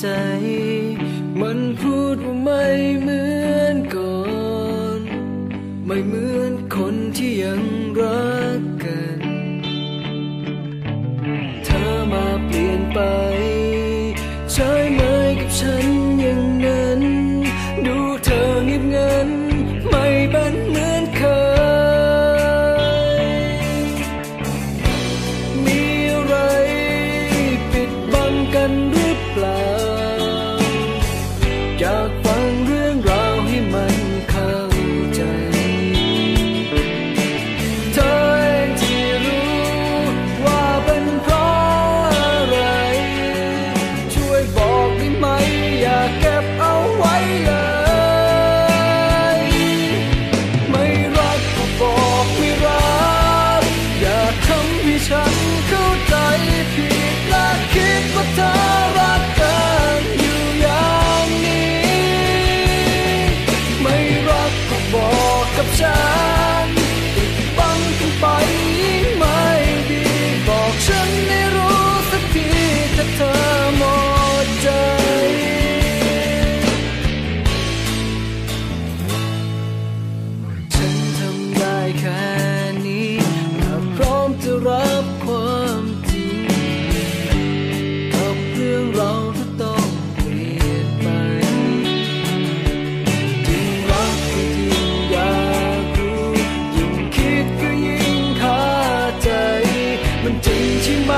ใจ มันพูดว่าไม่เหมือนก่อน ไม่เหมือนคนที่ยังรัก อยากฟังเรื่องราวให้มันเข้า บ มันจริงใช่ไหม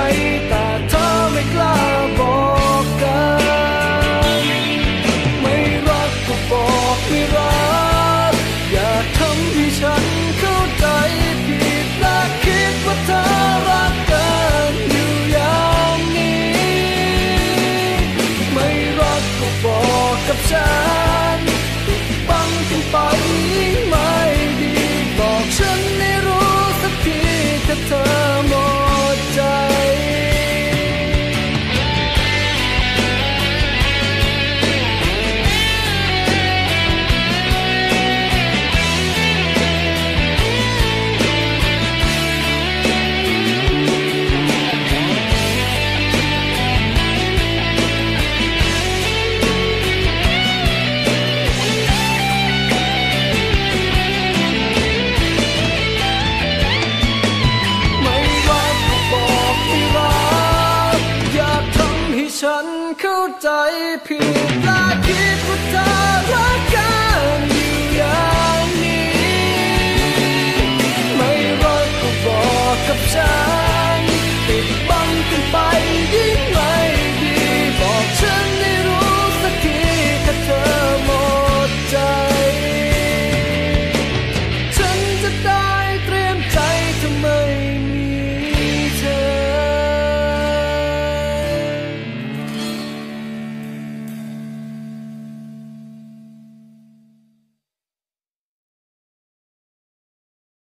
แต่เธอไม่กล้าบอกกัน ไม่รักก็บอกไม่รัก อย่าทำให้ฉันเข้าใจผิดและคิดว่าเธอรักกันอยู่อย่างนี้ ไม่รักก็บอกกับฉันปิดบังกันไปยิ่งไม่ดี บอกฉันให้รู้สักทีถ้าเธอ ใจผิดและคิดว่าเธอรัก